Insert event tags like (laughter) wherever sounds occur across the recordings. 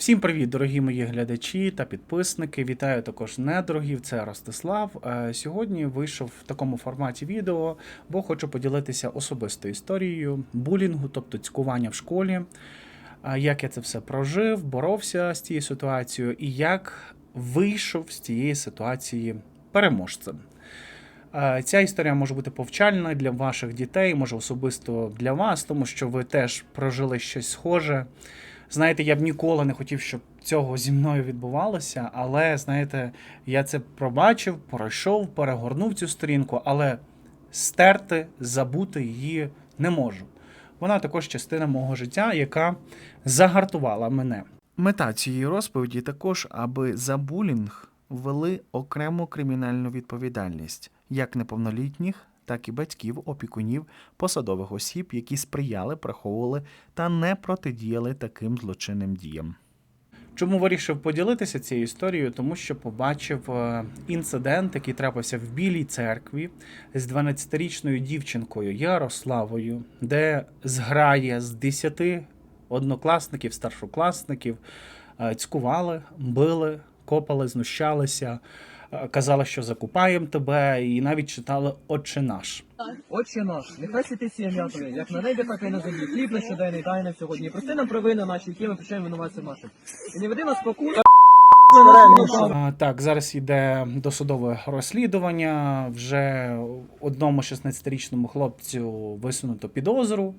Всім привіт, дорогі мої глядачі та підписники. Вітаю також недорогів. Це Ростислав. Е, Сьогодні вийшов в такому форматі відео, бо хочу поділитися особистою історією булінгу, тобто цькування в школі. е, Як я це все прожив, боровся з цією ситуацією, і як вийшов з цієї ситуації переможцем. Е, Ця історія може бути повчальна для ваших дітей, може особисто для вас, тому що ви теж прожили щось схоже. Знаєте, я б ніколи не хотів, щоб цього зі мною відбувалося, але знаєте, я це пробачив, пройшов, перегорнув цю сторінку, але стерти, забути її не можу. Вона також частина мого життя, яка загартувала мене. Мета цієї розповіді також, аби за булінг ввели окрему кримінальну відповідальність як неповнолітніх, так і батьків, опікунів, посадових осіб, які сприяли, приховували та не протидіяли таким злочинним діям. Чому вирішив поділитися цією історією? Тому що побачив е, інцидент, який трапився в Білій церкві з 12-річною дівчинкою Ярославою, де зграє з 10 однокласників, старшокласників е, цькували, били, копали, знущалися, казали, що закупаємо тебе, і навіть читали Отче наш. Отче наш, нехай святиться ім'я Твоє, як на небі, так і на землі. Хліб наш щоденний дай нам сьогодні. І прости нам провини наші, які ми прощаємо винуватцям нашим. І не веди нас спокус. Так, зараз йде досудове розслідування. Вже одному 16-річному хлопцю висунуто підозру.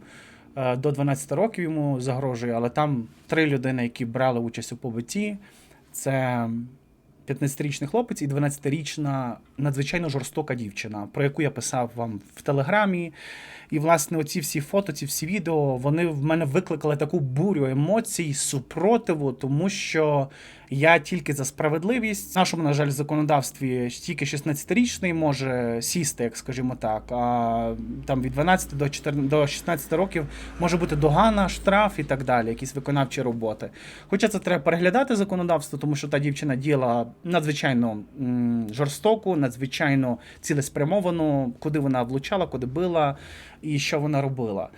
Е, До 12 років йому загрожує, але там три людини, які брали участь у побитті. Це 15-річний хлопець і 12-річна надзвичайно жорстока дівчина, про яку я писав вам в телеграмі. І, власне, оці всі фото, ці всі відео, вони в мене викликали таку бурю емоцій, супротиву, тому що я тільки за справедливість. В нашому, на жаль, законодавстві тільки 16-річний може сісти, як скажімо так. А там від 12 до 14, до 16 років може бути догана, штраф і так далі, якісь виконавчі роботи. Хоча це треба переглядати законодавство, тому що та дівчина діяла надзвичайно м, жорстоко, надзвичайно цілеспрямовано, куди вона влучала, куди била і що вона робила.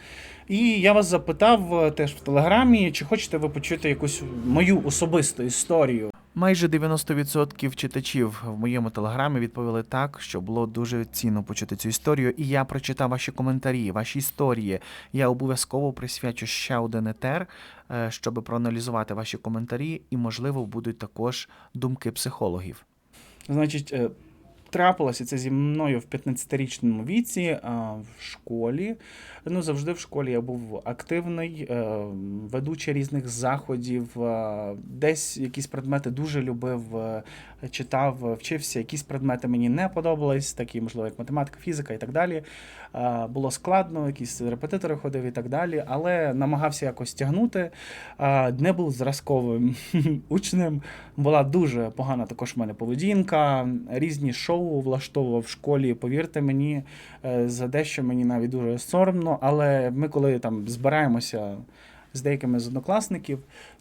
І я вас запитав е, теж в телеграмі, чи хочете ви почути якусь мою особисту історію. Майже 90% читачів в моєму телеграмі відповіли так, що було дуже цінно почути цю історію. І я прочитав ваші коментарі, ваші історії. Я обов'язково присвячу ще один етер, е, щоб проаналізувати ваші коментарі, і, можливо, будуть також думки психологів. Значить, е, трапилося це зі мною в 15-річному віці а, в школі. Ну, завжди в школі я був активний, е, ведучий різних заходів, е, десь якісь предмети дуже любив, е, читав, е, вчився. Якісь предмети мені не подобались, такі, можливо, як математика, фізика і так далі. Е, Було складно, якісь репетитори ходив і так далі, але намагався якось тягнути. Е, Не був зразковим (laughs) учнем. Була дуже погана також в мене поведінка. Різні шоу влаштовував в школі. Повірте мені, е, за дещо мені навіть дуже соромно. Але ми, коли там збираємося з деякими з однокласників,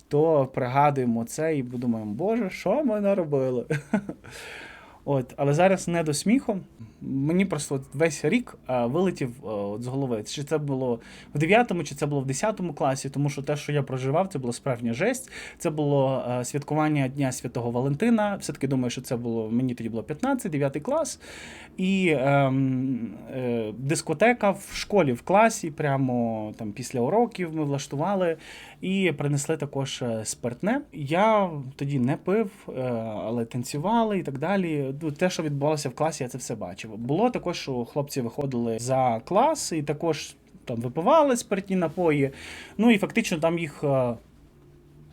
то пригадуємо це і думаємо, Боже, що ми наробили? (laughs) От, але зараз не до сміху. Мені просто весь рік вилетів от з голови. Чи це було в 9 чи це було в 10 класі, тому що те, що я проживав, це була справжня жесть. Це було святкування Дня Святого Валентина. Все-таки думаю, що це було мені тоді було 15, 9 клас. І ем, е, дискотека в школі, в класі, прямо там після уроків ми влаштували і принесли також е, спиртне. Я тоді не пив, е, але танцювали і так далі. Ну, Те, що відбувалося в класі, я це все бачив. Було також, що хлопці виходили за клас і також там випивали спиртні напої. Ну і фактично там їх е,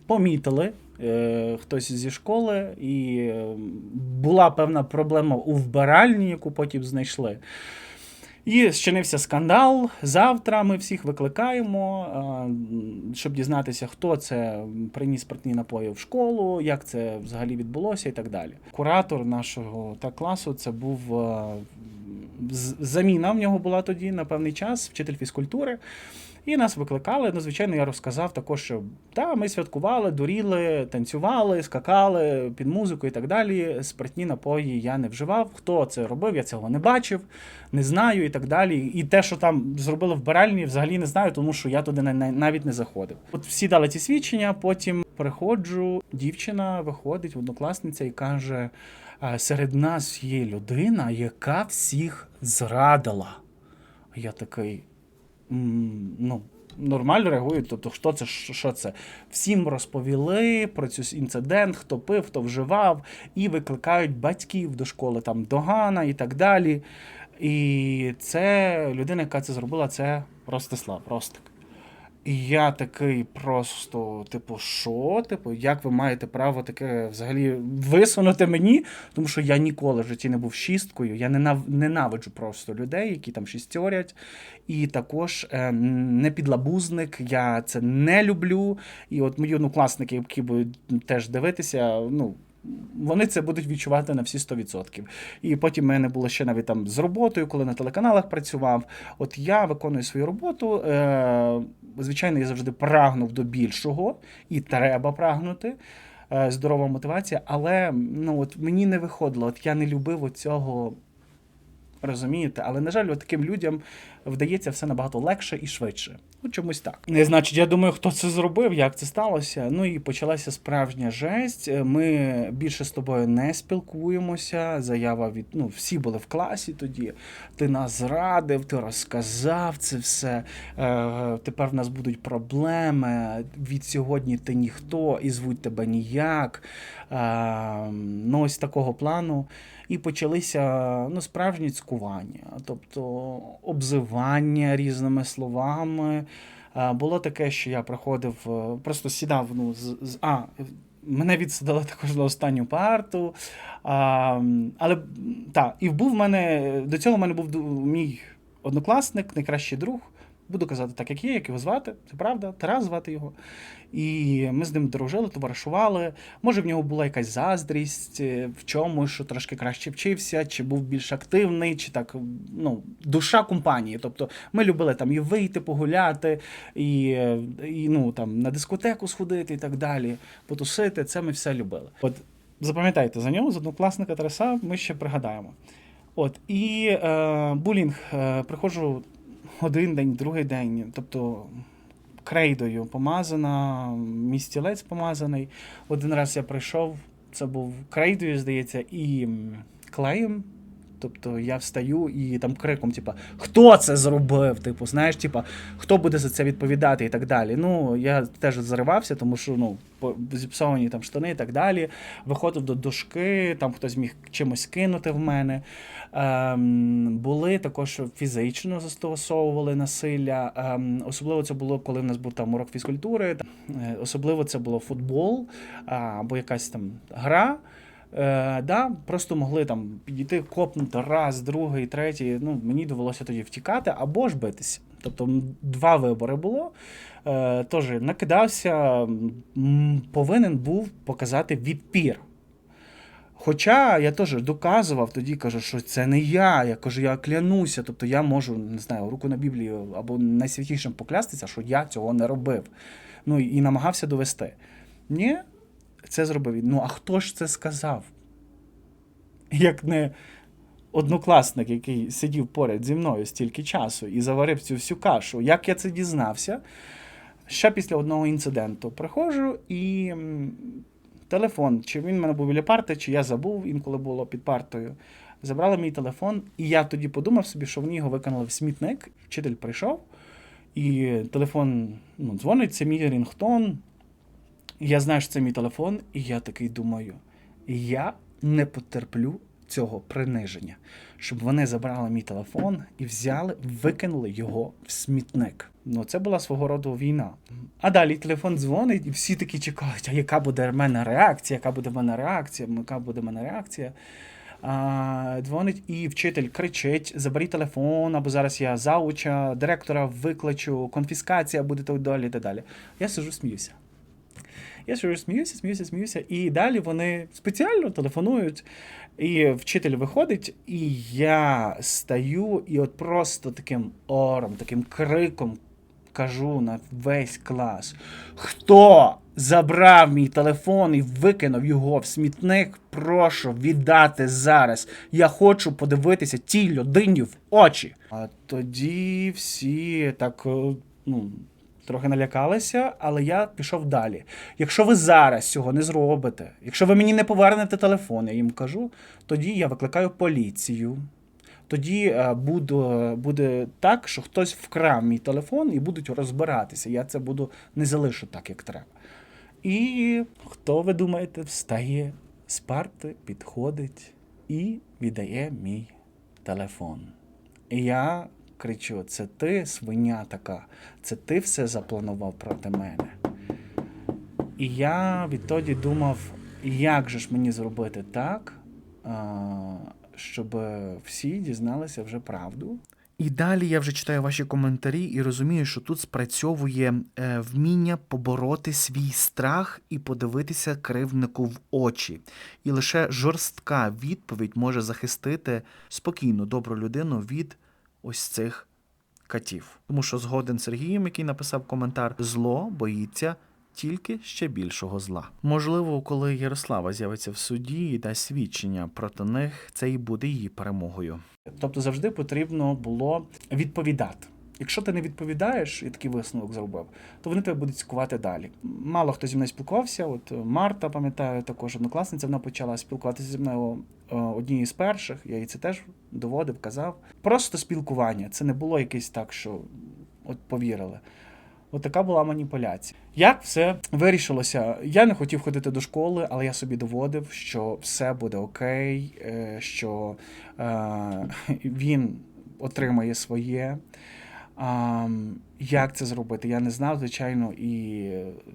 помітили. е, Хтось зі школи, і була певна проблема у вбиральні, яку потім знайшли. І зчинився скандал. Завтра ми всіх викликаємо, щоб дізнатися, хто це приніс спиртні напої в школу, як це взагалі відбулося і так далі. Куратор нашого та класу це був заміна в нього була тоді на певний час, вчитель фізкультури. І нас викликали. Ну, звичайно, я розказав також, що та, ми святкували, дуріли, танцювали, скакали під музику і так далі. Спиртні напої я не вживав. Хто це робив, я цього не бачив, не знаю і так далі. І те, що там зробили в баральні, взагалі не знаю, тому що я туди на- на- навіть не заходив. От всі дали ці свідчення, потім Приходжу, дівчина виходить, однокласниця, і каже: серед нас є людина, яка всіх зрадила. Я такий. «М, ну, нормально реагують. Тобто, що це? Що це? Всім розповіли про цю інцидент, хто пив, хто вживав, і викликають батьків до школи, там догана і так далі. І це людина, яка це зробила, це Ростислав Ростик. І я такий просто, типу, що? Типу, як ви маєте право таке взагалі висунути мені? Тому що я ніколи в житті не був шісткою. Я ненав... ненавиджу просто людей, які там шістьорять. І також е, не підлабузник, я це не люблю. І от мої однокласники, які будуть теж дивитися, ну. Вони це будуть відчувати на всі 100%. І потім в мене було ще навіть там з роботою, коли на телеканалах працював. От я виконую свою роботу. Е, звичайно, я завжди прагнув до більшого, і треба прагнути. Е, здорова мотивація, але ну, от мені не виходило. От я не любив оцього. Розумієте, але на жаль, от таким людям вдається все набагато легше і швидше. Ну, чомусь так. Не значить, я думаю, хто це зробив, як це сталося. Ну і почалася справжня жесть. Ми більше з тобою не спілкуємося. Заява від ну, всі були в класі тоді. Ти нас зрадив, ти розказав це все. Е, тепер в нас будуть проблеми. Від сьогодні ти ніхто і звуть тебе ніяк. Е, ну, ось такого плану. І почалися ну, справжні цькування, тобто обзивання різними словами. Було таке, що я приходив, е, просто сідав. Ну, з, з, а, мене відсадили також на останню парту. А, але так, і був в мене до цього в мене був мій однокласник, найкращий друг. Буду казати так, як є, як його звати. Це правда, Тарас звати його. І ми з ним дружили, товаришували. Може, в нього була якась заздрість е, в чомусь, що трошки краще вчився, чи був більш активний, чи так ну, душа компанії. Тобто ми любили там і вийти, погуляти, і, е, і ну, там, на дискотеку сходити і так далі, потусити. Це ми все любили. От запам'ятайте, за нього, з однокласника Тараса, ми ще пригадаємо. От, і е, булінг, е, приходжу один день, другий день, тобто крейдою помазана, мій стілець помазаний. Один раз я прийшов, це був крейдою, здається, і клеєм. Тобто я встаю і там криком, типа, хто це зробив? Типу, знаєш, типа, хто буде за це відповідати і так далі. Ну, я теж заривався, тому що ну, зіпсовані там штани і так далі. Виходив до дошки, там хтось міг чимось кинути в мене. Ем, були також фізично застосовували насилля. Ем, особливо це було, коли в нас був там урок фізкультури. Е, Особливо це було футбол або якась там гра. Е, да, просто могли там підійти, копнути раз, другий, третій. Ну, мені довелося тоді втікати або ж битися. Тобто два вибори було. Е, тож накидався, повинен був показати відпір. Хоча я теж доказував тоді, кажу, що це не я. Я кажу, я клянуся. Тобто я можу, не знаю, руку на Біблію або найсвятішим поклястися, що я цього не робив. Ну і намагався довести. Ні, це зробив він. Ну, а хто ж це сказав? Як не однокласник, який сидів поряд зі мною стільки часу і заварив цю всю кашу. Як я це дізнався? Ще після одного інциденту приходжу і телефон, чи він в мене був біля парти, чи я забув, інколи було під партою. Забрали мій телефон, і я тоді подумав собі, що вони його виконали в смітник. Вчитель прийшов, і телефон ну, дзвонить, це мій рінгтон. Я знаю, що це мій телефон, і я такий думаю: я не потерплю цього приниження, щоб вони забрали мій телефон і взяли, викинули його в смітник. Ну, це була свого роду війна. А далі телефон дзвонить, і всі такі чекають, а яка буде в мене реакція, яка буде в мене реакція, яка буде в мене реакція. А, дзвонить і вчитель кричить: заберіть телефон, або зараз я зауча, директора викличу, конфіскація буде так далі. і так далі. Я сижу, сміюся. Я сижу, сміюся, сміюся, сміюся. І далі вони спеціально телефонують. І вчитель виходить, і я стаю, і от просто таким ором, таким криком кажу на весь клас: хто забрав мій телефон і викинув його в смітник, прошу віддати зараз. Я хочу подивитися тій людині в очі. А тоді всі так, е, ну. Трохи налякалися, але я пішов далі. Якщо ви зараз цього не зробите, якщо ви мені не повернете телефон, я їм кажу, тоді я викликаю поліцію. Тоді е, буду, буде так, що хтось вкрав мій телефон і будуть розбиратися. Я це буду не залишу так, як треба. І хто ви думаєте, встає з парти, підходить і віддає мій телефон. І я кричу: це ти, свиня така, це ти все запланував проти мене. І я відтоді думав, як же ж мені зробити так, щоб всі дізналися вже правду. І далі я вже читаю ваші коментарі і розумію, що тут спрацьовує е, вміння побороти свій страх і подивитися кривднику в очі. І лише жорстка відповідь може захистити спокійну, добру людину від ось цих катів. Тому що згоден Сергієм, який написав коментар, зло боїться тільки ще більшого зла. Можливо, коли Ярослава з'явиться в суді і дасть свідчення проти них, це і буде її перемогою. Тобто завжди потрібно було відповідати. Якщо ти не відповідаєш, і такий висновок зробив, то вони тебе будуть цькувати далі. Мало хто зі мною спілкувався. От е, Марта, пам'ятаю, також однокласниця, вона почала спілкуватися зі мною е, однією з перших. Я їй це теж доводив, казав. Просто спілкування. Це не було якесь так, що от повірили. От така була маніпуляція. Як все вирішилося? Я не хотів ходити до школи, але я собі доводив, що все буде окей, е, що е, (laughs) він отримає своє. Як це зробити? Я не знав, звичайно, і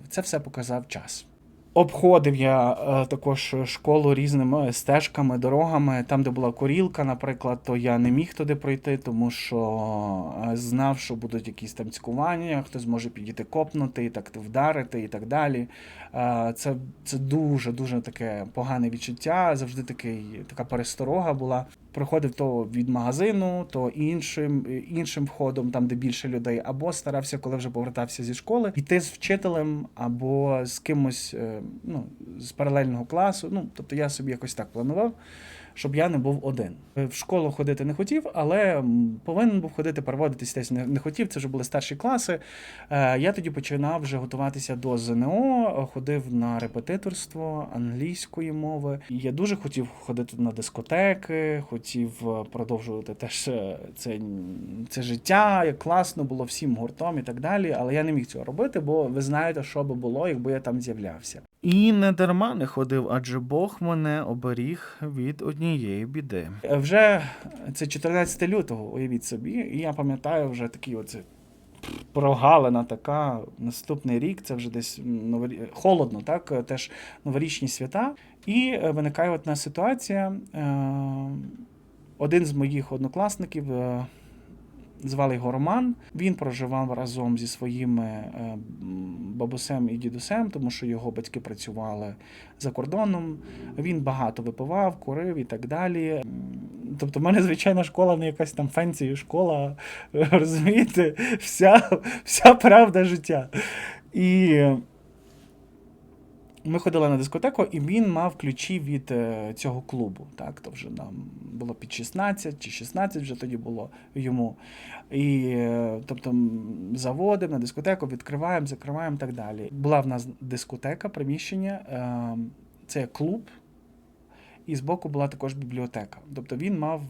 це все показав час. Обходив я е, також школу різними стежками, дорогами. Там, де була корілка, наприклад, то я не міг туди пройти, тому що е, знав, що будуть якісь там цькування, хтось може підійти копнути, і так вдарити і так далі. Е, Це, це дуже дуже таке погане відчуття. Завжди такий, така пересторога була. Проходив то від магазину, то іншим, іншим входом, там де більше людей, або старався, коли вже повертався зі школи, йти з вчителем або з кимось е, ну, з паралельного класу. Ну, тобто я собі якось так планував, щоб я не був один. В школу ходити не хотів, але повинен був ходити, переводитись десь не, не хотів. Це вже були старші класи. Е, Я тоді починав вже готуватися до ЗНО, ходив на репетиторство англійської мови. Я дуже хотів ходити на дискотеки, хотів е, продовжувати теж е, це, це життя, як класно було всім гуртом і так далі. Але я не міг цього робити, бо ви знаєте, що би було, якби я там з'являвся. І не дарма не ходив, адже Бог мене оберіг від однієї біди. Е, Вже це 14 лютого, уявіть собі, і я пам'ятаю вже такі оце прогалина така. Наступний рік це вже десь новорі... холодно, так? е, Теж новорічні свята. І е, виникає одна ситуація. е, Один з моїх однокласників. Звали його Роман. Він проживав разом зі своїми е, бабусем і дідусем, тому що його батьки працювали за кордоном. Він багато випивав, курив і так далі. Тобто, в мене звичайна школа не якась там фенсі школа, (laughs) розумієте, вся, вся правда життя. І ми ходили на дискотеку, і він мав ключі від е, цього клубу. Так, то вже нам було під 16 чи 16 вже тоді було йому. І е, тобто заводимо на дискотеку, відкриваємо, закриваємо і так далі. Була в нас дискотека, приміщення, е, це клуб. І збоку була також бібліотека. Тобто він мав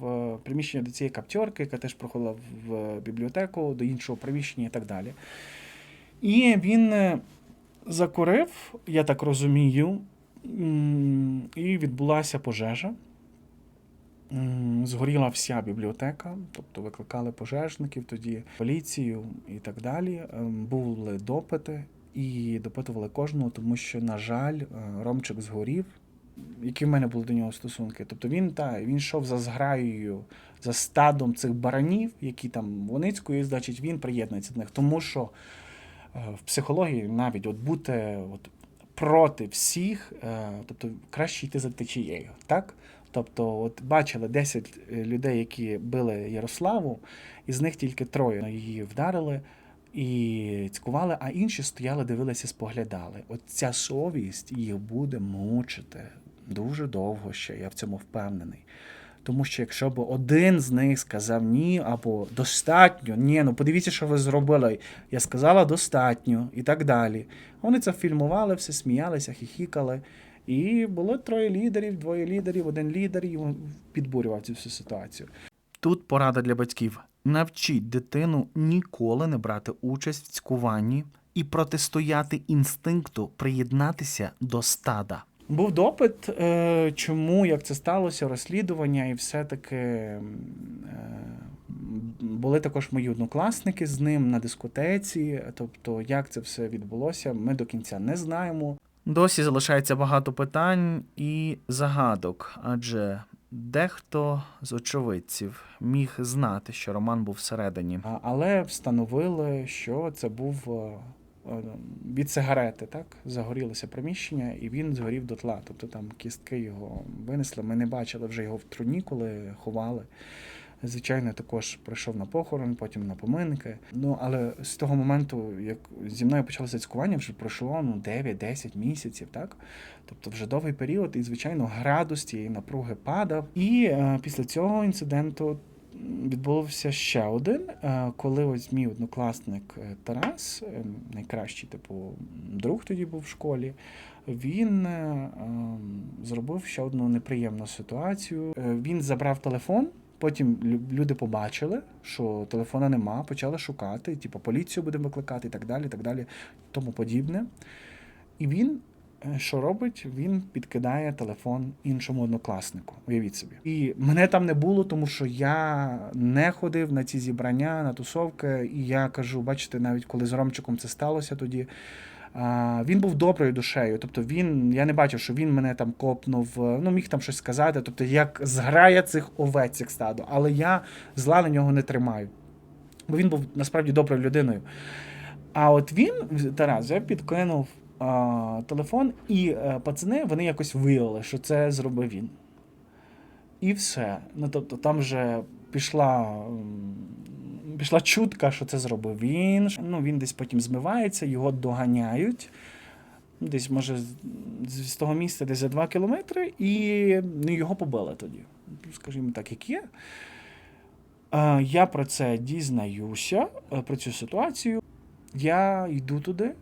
приміщення до цієї каптьорки, яка теж проходила в бібліотеку, до іншого приміщення і так далі. І він закурив, я так розумію, і відбулася пожежа. Згоріла вся бібліотека, тобто викликали пожежників, тоді поліцію і так далі. Ем, Були допити і допитували кожного, тому що, на жаль, е, Ромчик згорів. Які в мене були до нього стосунки? Тобто він та він йшов за зграєю, за стадом цих баранів, які там Воницької, значить, він приєднується до них. Тому що в психології навіть от бути от, проти всіх, е, тобто краще йти за течією, так? Тобто, от бачили 10 людей, які били Ярославу, і з них тільки троє її вдарили і цькували, а інші стояли, дивилися, споглядали. От ця совість їх буде мучити дуже довго ще, я в цьому впевнений. Тому що якщо б один з них сказав ні, або достатньо, ні, ну подивіться, що ви зробили. Я сказала достатньо і так далі. Вони це фільмували, все сміялися, хіхікали. І було троє лідерів, двоє лідерів, один лідер, і підбурював цю всю ситуацію. Тут порада для батьків: навчіть дитину ніколи не брати участь в цькуванні і протистояти інстинкту приєднатися до стада. Був допит, е, чому, як це сталося, розслідування, і все-таки е, були також мої однокласники з ним на дискотеці. Тобто, як це все відбулося, ми до кінця не знаємо. Досі залишається багато питань і загадок, адже дехто з очевидців міг знати, що Роман був всередині. Але встановили, що це був е, від сигарети, так? Загорілося приміщення, і він згорів дотла. Тобто там кістки його винесли. Ми не бачили вже його в труні, коли ховали. Звичайно, також прийшов на похорон, потім на поминки. Ну але з того моменту, як зі мною почалося цькування, вже пройшло ну 9-10 місяців, так тобто вже довгий період, і звичайно, градус цієї напруги падав. І е, після цього інциденту відбувся ще один, е, коли ось мій однокласник е, Тарас, е, найкращий, типу, друг тоді був в школі. Він ем, зробив ще одну неприємну ситуацію. Він забрав телефон. Потім люди побачили, що телефона нема, почали шукати, типу, поліцію будемо викликати і так далі, і так далі, тому подібне. І він що робить? Він підкидає телефон іншому однокласнику. Уявіть собі. І мене там не було, тому що я не ходив на ці зібрання, на тусовки. І я кажу, бачите, навіть коли з Ромчиком це сталося тоді. Він був доброю душею. Тобто він, я не бачив, що він мене там копнув, е, ну міг там щось сказати. Тобто, як зграя цих овець, як стадо. Але я зла на нього не тримаю. Бо він був насправді доброю людиною. А от він, Тарас, вже підкинув а, телефон, і е, пацани вони якось виявили, що це зробив він. І все. Ну тобто, там вже пішла, пішла чутка, що це зробив він. Ну, він десь потім змивається, його доганяють. Десь, може, з того місця десь за 2 кілометри, і ну, його побили тоді. Скажімо так, як є. Я про це дізнаюся, е, про цю ситуацію. Я йду туди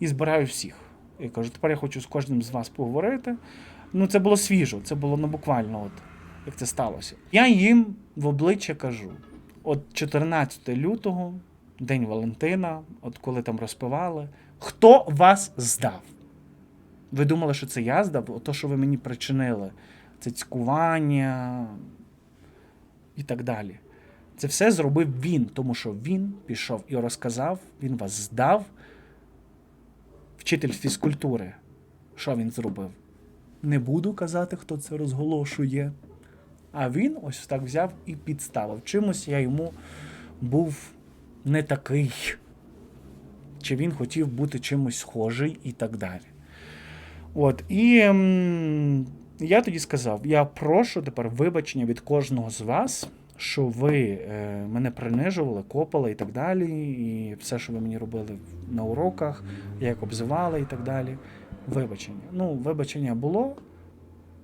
і збираю всіх. Я кажу, тепер я хочу з кожним з вас поговорити. Ну, це було свіжо, це було ну, буквально, от, як це сталося. Я їм в обличчя кажу: от 14 лютого, День Валентина, от коли там розпивали, хто вас здав? Ви думали, що це я здав? Ото, що ви мені причинили, це цькування і так далі. Це все зробив він, тому що він пішов і розказав, він вас здав. Вчитель фізкультури. Що він зробив? Не буду казати, хто це розголошує. А він ось так взяв і підставив. Чимось я йому був не такий. Чи він хотів бути чимось схожий і так далі. От, і ем, я тоді сказав: я прошу тепер вибачення від кожного з вас, що ви е, мене принижували, копали і так далі, і все, що ви мені робили на уроках, як обзивали і так далі. Вибачення. Ну, вибачення було.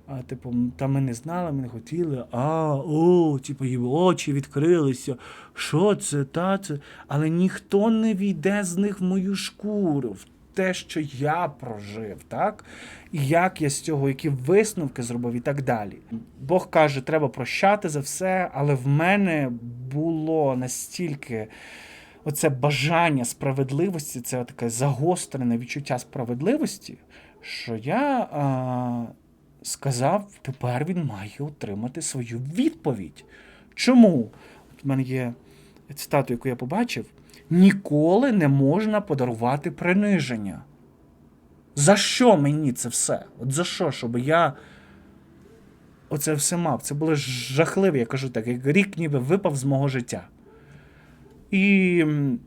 А, типу, та ми не знали, ми не хотіли. А, о, типу, її очі відкрилися. Що це, та це? Але ніхто не війде з них в мою шкуру, те, що я прожив, так? І як я з цього, які висновки зробив і так далі. Бог каже, треба прощати за все, але в мене було настільки оце бажання справедливості, це таке загострене відчуття справедливості, що я а, сказав, тепер він має отримати свою відповідь. Чому? От в мене є цитату, яку я побачив: ніколи не можна подарувати приниження. За що мені це все? От за що, щоб я оце все мав? Це було жахливо, я кажу так, як рік ніби випав з мого життя. І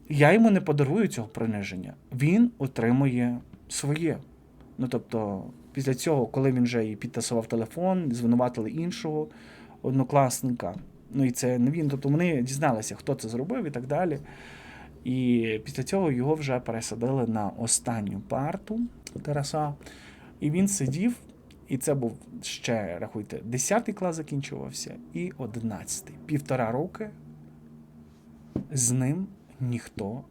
я йому не подарую цього приниження. Він отримує своє. Ну тобто, після цього, коли він вже і підтасував телефон, звинуватили іншого однокласника. Ну і це не він. Тобто вони дізналися, хто це зробив і так далі. І після цього його вже пересадили на останню парту Тараса. І він сидів І це був ще, рахуйте, 10 клас закінчувався і 11. Півтора роки з ним ніхто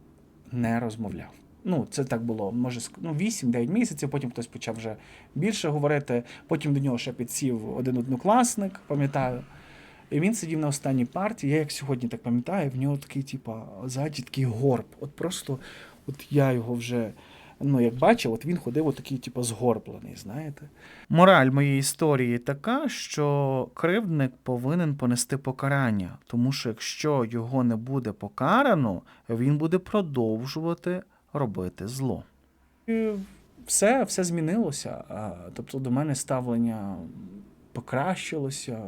не розмовляв. Ну, це так було, може, ну, 8-9 місяців, потім хтось почав вже більше говорити. Потім до нього ще підсів один однокласник, пам'ятаю. І він сидів на останній партії. Я як сьогодні так пам'ятаю, в нього такий, типа, ззаді такий горб. От просто, от я його вже, ну, як бачив, от він ходив отакий, типу, згорблений, знаєте. Мораль моєї історії така, що кривдник повинен понести покарання, тому що якщо його не буде покарано, він буде продовжувати робити зло. І все, все змінилося. Тобто до мене ставлення покращилося,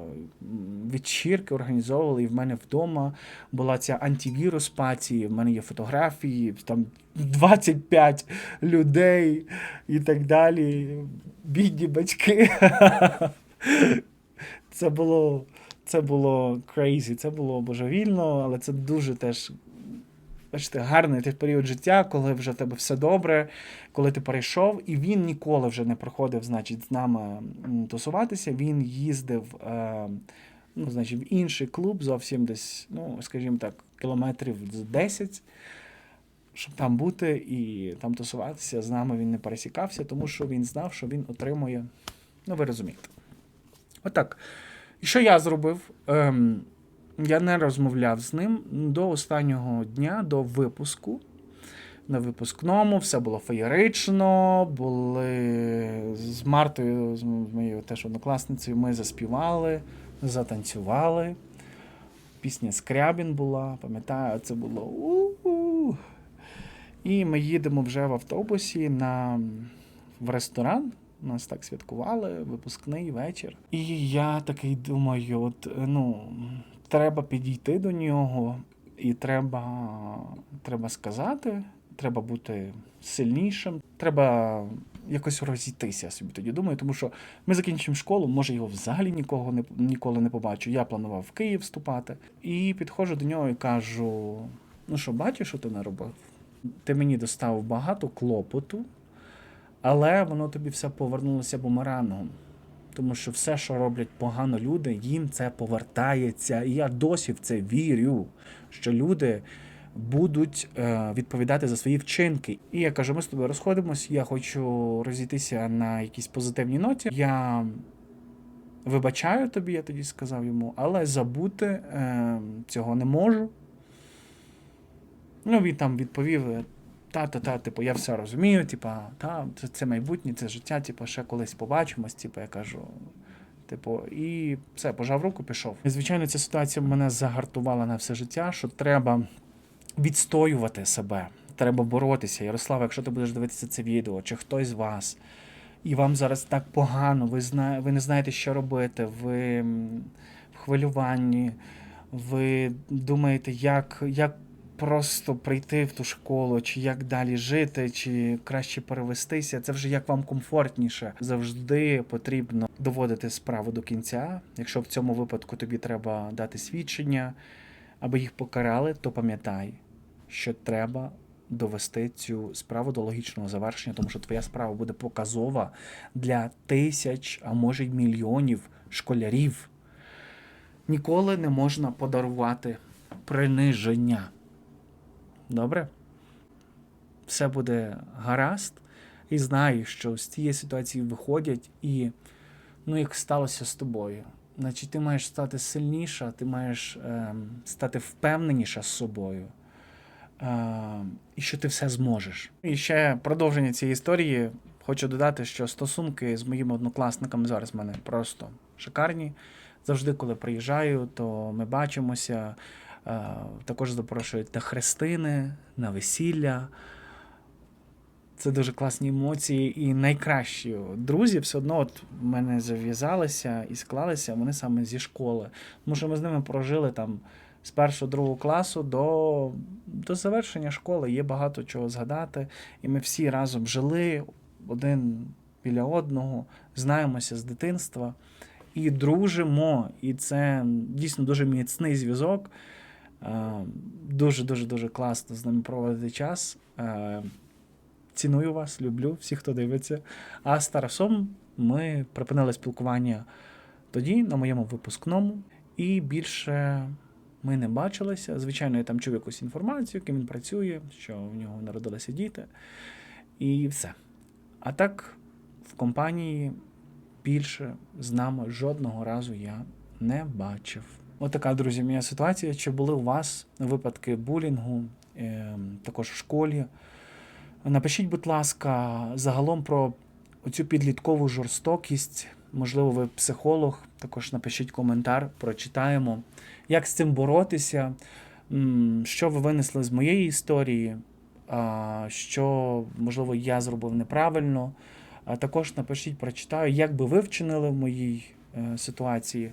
вечірки організовували, і в мене вдома була ця антивірус паті, в мене є фотографії, там 25 людей і так далі. Бідні батьки. Це було. Це було crazy, це було божевільно, але це дуже теж бачите, гарний той період життя, коли вже в тебе все добре, коли ти перейшов, і він ніколи вже не проходив, значить, з нами тусуватися. Він їздив, е, ну, значить, в інший клуб зовсім десь, ну, скажімо так, кілометрів з 10, щоб там бути і там тусуватися. З нами він не пересікався, тому що він знав, що він отримує. Ну, ви розумієте. Отак. І що я зробив? Ем, я не розмовляв з ним до останнього дня, до випуску. На випускному все було феєрично. Були з Мартою, з моєю теж однокласницею, ми заспівали, затанцювали. Пісня Скрябін була, пам'ятаю, це було у-у. І ми їдемо вже в автобусі на, в ресторан. Нас так святкували, випускний вечір. І я такий думаю: от, ну, треба підійти до нього, і треба, треба сказати, треба бути сильнішим, треба якось розійтися, я собі тоді думаю, тому що ми закінчимо школу, може його взагалі нікого не, ніколи не побачу. Я планував в Київ вступати. І підходжу до нього і кажу: ну що, бачиш, що ти наробив? Ти мені доставив багато клопоту, але воно тобі все повернулося бумерангом. Тому що все, що роблять погано люди, їм це повертається. І я досі в це вірю, що люди будуть е, відповідати за свої вчинки. І я кажу: ми з тобою розходимось, я хочу розійтися на якійсь позитивній ноті. Я вибачаю тобі, я тоді сказав йому, але забути е, цього не можу. Ну, він там відповів: та, та, та, типу, я все розумію, типа, та, це, це майбутнє, це життя, типу, ще колись побачимось, типу, я кажу. Типу, і все, пожав руку, пішов. І, звичайно, ця ситуація мене загартувала на все життя, що треба відстоювати себе, треба боротися. Ярослава, якщо ти будеш дивитися це відео, чи хтось з вас, і вам зараз так погано, ви, зна... ви не знаєте, що робити, ви в хвилюванні, ви думаєте, як, як просто прийти в ту школу, чи як далі жити, чи краще перевестися. Це вже як вам комфортніше. Завжди потрібно доводити справу до кінця. Якщо в цьому випадку тобі треба дати свідчення, аби їх покарали, то пам'ятай, що треба довести цю справу до логічного завершення, тому що твоя справа буде показова для тисяч, а може й мільйонів школярів. Ніколи не можна подарувати приниження. Добре? Все буде гаразд. І знаю, що з цієї ситуації виходять і, ну, як сталося з тобою. Значить, ти маєш стати сильніша, ти маєш ем, стати впевненіша з собою. Ем, і що ти все зможеш. І ще продовження цієї історії. Хочу додати, що стосунки з моїми однокласниками зараз в мене просто шикарні. Завжди, коли приїжджаю, то ми бачимося. Е, Також запрошують на хрестини, на весілля. Це дуже класні емоції і найкращі друзі все одно от в мене зав'язалися і склалися вони саме зі школи. Тому що ми з ними прожили там з першого другого класу до, до завершення школи. Є багато чого згадати. І ми всі разом жили один біля одного, знаємося з дитинства і дружимо. І це дійсно дуже міцний зв'язок. Е, Дуже дуже дуже класно з ними проводити час. Е, ціную вас, люблю всіх, хто дивиться. А з Тарасом ми припинили спілкування тоді, на моєму випускному, і більше ми не бачилися. Звичайно, я там чув якусь інформацію, ким він працює, що в нього народилися діти, і все. А так, в компанії більше з нами жодного разу я не бачив. Отака, друзі, моя ситуація. Чи були у вас випадки булінгу, е, також в школі? Напишіть, будь ласка, загалом про оцю підліткову жорстокість. Можливо, ви психолог, також напишіть коментар, прочитаємо. Як з цим боротися? Що ви винесли з моєї історії? Що, можливо, я зробив неправильно? Також напишіть, прочитаю, як би ви вчинили в моїй е, ситуації.